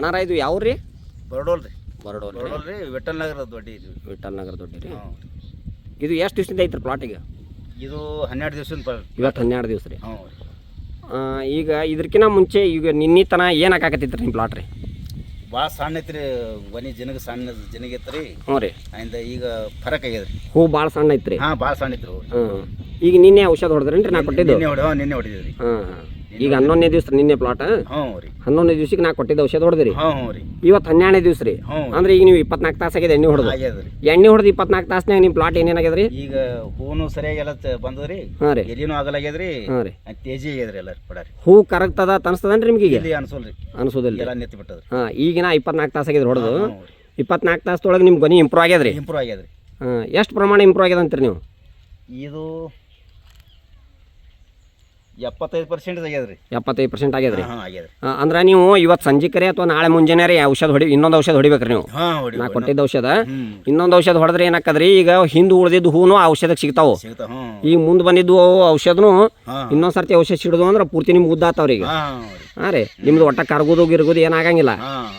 ಅಣ್ಣಾರ ಇದು ಯಾವ್ರಿ? ಬರಡೋಲ್ ರೀ ಬರಡೋಲ್ ರೀ ಬರಡೋಲ್ ರೀ ವಿಠಲ್ ನಗರ ದೊಡ್ಡ ಇದು. ವಿಠಲ್ ನಗರ ದೊಡ್ಡ ರೀ. ಇದು ಎಷ್ಟು ದಿವಸದಿಂದ ಐತ್ರಿ ಪ್ಲಾಟಿಗೆ ಇದು ಹನ್ನೆರಡು ದಿವಸದ ಬರ್ ಇವತ್ತು ಹನ್ನೆರಡು ದಿವಸ ರೀ. ಈಗ ಇದಕ್ಕಿಂತ ಮುಂಚೆ ಈಗ ನಿನ್ನೆ ತನ ಏನು ಹಾಕಾಕತ್ತಿತ್ತು ನಿಮ್ಮ ಪ್ಲಾಟ್ ರೀ? ಭಾಳ ಸಣ್ಣ ಐತ್ರಿ ಒನಿ ಜನಗ ಸಣ್ಣ ಜನಗ ಐತ್ರಿ. ಹ್ಞೂ ರೀ. ಆಯಿಂದ ಈಗ ಫರಕ್ ಆಗ್ಯದ್ರಿ. ಹೂ ಭಾಳ ಸಣ್ಣ ಐತ್ರಿ. ಹಾಂ ಭಾಳ ಸಣ್ಣ ಐತ್ರಿ ಹ್ಞೂ ಈಗ ನಿನ್ನೆ ಔಷಧ ಹೊಡೆದ್ರೇನು ನಾ ಕೊಟ್ಟಿದ್ದು? ನಿನ್ನೆ ಹೊಡಿ ಹಾಂ ನಿನ್ನೆ ಹೊಡಿದ್ರಿ ಹಾಂ ಹಾಂ ಈಗ ಹನ್ನೊಂದನೇ ದಿವಸ ನಿನ್ನೆ ಪ್ಲಾಟ್ ಹ್ಞೂ ರೀ. ಹನ್ನೊಂದನೇ ದಿವ್ಸಕ್ಕೆ ನಾ ಕೊಟ್ಟಿದ್ದ ಔಷಧ ಹೊಡೆದ್ರಿ? ಹ್ಞೂ ರೀ. ಇವತ್ತು ಹನ್ನೆರಡನೇ ದಿವಸ ರೀ. ಹ್ಞೂ ಅಂದ್ರೆ ಈಗ ನೀವು ಇಪ್ಪತ್ನಾಲ್ಕು ತಾಸು ಆಗಿದೆ ಎಣ್ಣೆ ಹೊಡೆದು. ಆಗ್ಯದ್ರಿ ಎಣ್ಣೆ ಹೊಡೆದು ಇಪ್ಪತ್ನಾಲ್ಕು ತಾಸ್ನಾಗ ನಿಮ್ಮ ಪ್ಲಾಟ್ ಏನೇನಾಗ್ಯದ ರೀ ಈಗ ಹೂನು ಸರಿಯಾಗಿ ಎಲ್ಲ ಚ- ಬಂದದ್ರಿ ಹಾಂ ರೀ. ಎಲಿನೂ ಆಗಲಾಗ್ಯದ್ರಿ ಹಾಂ ರೀ. ತೇಜಿ ಆಗ್ಯದ್ರಿ ಎಲ್ಲ ಪಡಾರಿ. ಹೂ ಕರಗ್ತದ ತನ್ಸ್ತದನ್ರಿ ನಿಮ್ಗೆ ಈಗ? ಇಲ್ಲಿ ಅನ್ಸೋಲ್ರಿ ಅನಿಸೋದಿಲ್ಲ ಎಲ್ಲ ನೆತ್ತಿ ಬಿಟ್ಟದ್ರಿ. ಹಾಂ ಈಗಿನ ಇಪ್ಪತ್ನಾಲ್ಕು ತಾಸು ಆಗಿದೆ ಹೊಡೆದು. ಇಪ್ಪತ್ನಾಲ್ಕು ತಾಸದೊಳಗೆ ನಿಮ್ಮ ಗೊನಿ ಇಂಪ್ರೂವ್ ಆಗ್ಯದ್ರಿ ಇಂಪ್ರೂವ್ ಆಗ್ಯದ್ರಿ ಹಾಂ ಎಷ್ಟು ಪ್ರಮಾಣ ಇಂಪ್ರೂವ್ ಆಗ್ಯದ ಅಂತೀರಿ ನೀವು? ಇದು ಎಪ್ಪತ್ತೈದು ಪರ್ಸೆಂಟ್ ಆಗ್ಯದ್ರಿ. ಎಪ್ಪತ್ತೈದು ಪರ್ಸೆಂಟ್ ಆಗ್ಯದ್ರಿ? ಹಾಂ ಆಗ್ಯದ್ರಿ. ಆ, ಅಂದ್ರೆ ನೀವು ಇವತ್ತು ಸಂಜಿಕರಿ ಅಥವಾ ನಾಳೆ ಮುಂಜಾನೆ ರೀ ಔಷಧ ಹೊಡಿ ಇನ್ನೊಂದು ಔಷಧ ಹೊಡಿಬೇಕ್ರಿ ನೀವು. ಹಾಂ ಹೊಡಿ ನಾ ಕೊಟ್ಟಿದ್ದ ಔಷಧ. ಇನ್ನೊಂದು ಔಷಧ ಹೊಡೆದ್ರೆ ಏನಾಕದ್ರಿ ಈಗ ಹಿಂದೆ ಉಳಿದಿದ್ದು ಹೂನು ಔಷಧ ಔಷಧಕ್ಕೆ ಸಿಗ್ತಾವು. ಸಿಗ್ತಾವ ಹ್ಞೂ ಈಗ ಮುಂದೆ ಬಂದಿದ್ದು ಔಷಧನು ಇನ್ನೊಂದ್ ಸರ್ತಿ ಔಷಧ ಸಿಡಿದು ಅಂದ್ರೆ ಪೂರ್ತಿ ನಿಮ್ಗೆ ಉದ್ದಾತಾವ್ರಿ ಈಗ ಹಾಂ ರೀ ನಿಮ್ದು ಒಟ್ಟ ಕರಗೋದು ಗಿರ್ಗೋದು ಏನಾಗಂಗಿಲ್ಲ ಹಾಂ.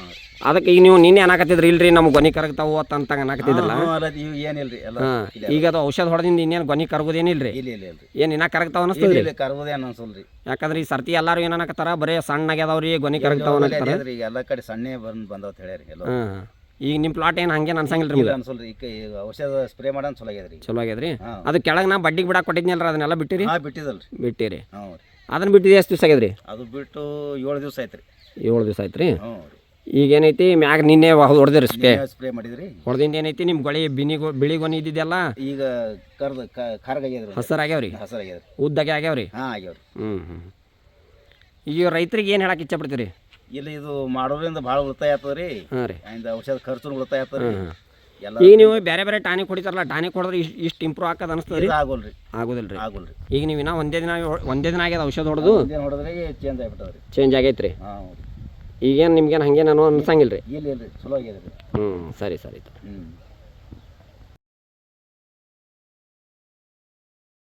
ಅದಕ್ಕೆ ಈಗ ನೀವು ನಿನ್ನೆ ಏನಾಕತ್ತಿದ್ರಿ ಇಲ್ರಿ ನಮ್ಗೆ ಗೊನಿ ಕರಗ್ತಾವು ಅಂತ ಅನ್ನಕತ್ತಿದ್ರಲ್ಲ? ಇವು ಏನಿಲ್ರಿ ಎಲ್ಲ ಹಾಂ ಈಗ ಅದು ಔಷಧ ಹೊಡೆದಿಂದ ಇನ್ನೇನು ಗೊನಿ ಕರಗೋದೇನಿಲ್ರಿ ಇಲ್ಲ ಇಲ್ಲ ಇಲ್ರಿ ಏನು ಇನ್ನ ಕರಗ್ತಾವ ಇಲ್ಲ ಅನಿಸ್ತದ್ರಿ? ಇಲ್ಲ ಅನ್ಸಲ್ರಿ. ಯಾಕಂದ್ರೆ ಈ ಸರ್ತಿ ಎಲ್ಲಾರು ಏನ ಅನ್ನಕತ್ತಾರ? ಬರೀ ಗೊನಿ ಕರಗ್ತಾವ ಅನ್ನಕತ್ತಾರ? ಈಗ ಎಲ್ಲ ಕಡೆ ಸಣ್ಣ ಬಂದ್ ಬಂದವ ಹೇಳ್ಯಾರಿ ಎಲ್ಲ ಹಾಂ ಈಗ ನಿಮ್ಮ ಪ್ಲಾಟ್ ಏನು ಹಂಗೇನು ಅನ್ಸಂಗಿಲ್ಲ ಇಲ್ಲ ಅನ್ಸಲ್ರಿ ಈಗ ಈಗ ಔಷಧ ಸ್ಪ್ರೇ ಮಾಡೋಣ ಚಲೋ ಆಗ್ಯದ್ರಿ. ಚಲೋ ಆಗ್ಯದ್ರಿ? ಅದು ಕೆಳಗೆ ನಾ ಬಡ್ಡಿಗೆ ಬಿಡಕ್ಕೆ ಕೊಟ್ಟಿದ್ನಲ್ಲ ಅದನ್ನೆಲ್ಲ ಬಿಟ್ಟಿರಿ? ಹಾಂ ಬಿಟ್ಟಿದಲ್ರಿ. ಬಿಟ್ಟಿರಿ. ಹ್ಞೂ ರೀ. ಅದನ್ನ ಬಿಟ್ಟಿದ್ದು ಎಷ್ಟು ದಿವಸ ಆಗ್ಯದ್ರಿ? ಅದು ಬಿಟ್ಟು ಏಳು ದಿವಸ ಆಯ್ತ್ರಿ. ಏಳು ದಿವಸ ಆಯ್ತು ರೀ ಹ್ಞೂ ರೀ. ಈಗ ಏನೈತಿ ಮ್ಯಾಗ ನಿನ್ನೆ ಹೊಡೆದ್ರಿ ಸ್ಪ್ರೇ. ಸ್ಪ್ರೇ ಮಾಡಿದ್ರಿ. ಹೊಡೆದಿಂದ ಏನೈತಿ ನಿಮ್ಮ ಗೊಳಿ ಬಿನಿ ಬಿಳಿ ಗೊನಿ ಇದ್ದಿದ್ದೆಲ್ಲ ಈಗ ಕರ್ದ ಖಾರಗಾಗ್ಯಾವ್ರಿ ಹಸರಾಗ್ಯಾವ್ರಿ? ಹಸರಾಗ್ಯಾವ್ರಿ ಉದ್ದಾಗೆ ಆಗ್ಯಾವ್ರಿ? ಹಾಂ ಆಗ್ಯಾವ್ರಿ. ಹ್ಞೂ ಹ್ಞೂ ಈಗ ರೈತರಿಗೆ ಏನು ಹೇಳಕ್ಕೆ ಇಚ್ಛಪಡ್ತೀರಿ? ಇಲ್ಲ ಇದು ಮಾಡೋದ್ರಿಂದ ಭಾಳ ಉಳಿತಾಯ ಆಗ್ತದ್ರಿ. ಹಾಂ ರೀ. ಔಷಧ ಖರ್ಚು ಉಳಿತಾಯ ಹಾಂ ಎಲ್ಲ ಈಗ ನೀವು ಬೇರೆ ಬೇರೆ ಟಾನಿಕ್ ಹೊಡಿತಾರಲ್ಲ ಟಾನಿಕ್ ಹೊಡೆದ್ರೆ ಇಷ್ಟು ಇಷ್ಟು ಇಂಪ್ರೂವ್ ಆಗೋದು ಅನಿಸ್ತದೆ ರೀ ಆಗೋದಿಲ್ಲ ರೀ ಆಗೋಲ್ರಿ. ಈಗ ನೀವು ಇನ್ನೂ ಒಂದೇ ದಿನ ಒಂದೇ ದಿನ ಆಗ್ಯದ ಔಷಧ ಹೊಡೆದು? ಹೊಡೆದ್ರೆ ಚೇಂಜ್ ಆಗ್ಬಿಟ್ಟದ್ರಿ. ಚೇಂಜ್ ಆಗೈತೆ ರೀ ಹಾಂ ಈಗೇನು ನಿಮ್ಗೇನು ಹಂಗೇನೋ ಅನ್ಸಂಗಿಲ್ಲ ರೀ ಇಲ್ಲ ಚಲೋ ಹ್ಞೂ ಸರಿ ಸರಿ ಹ್ಞೂ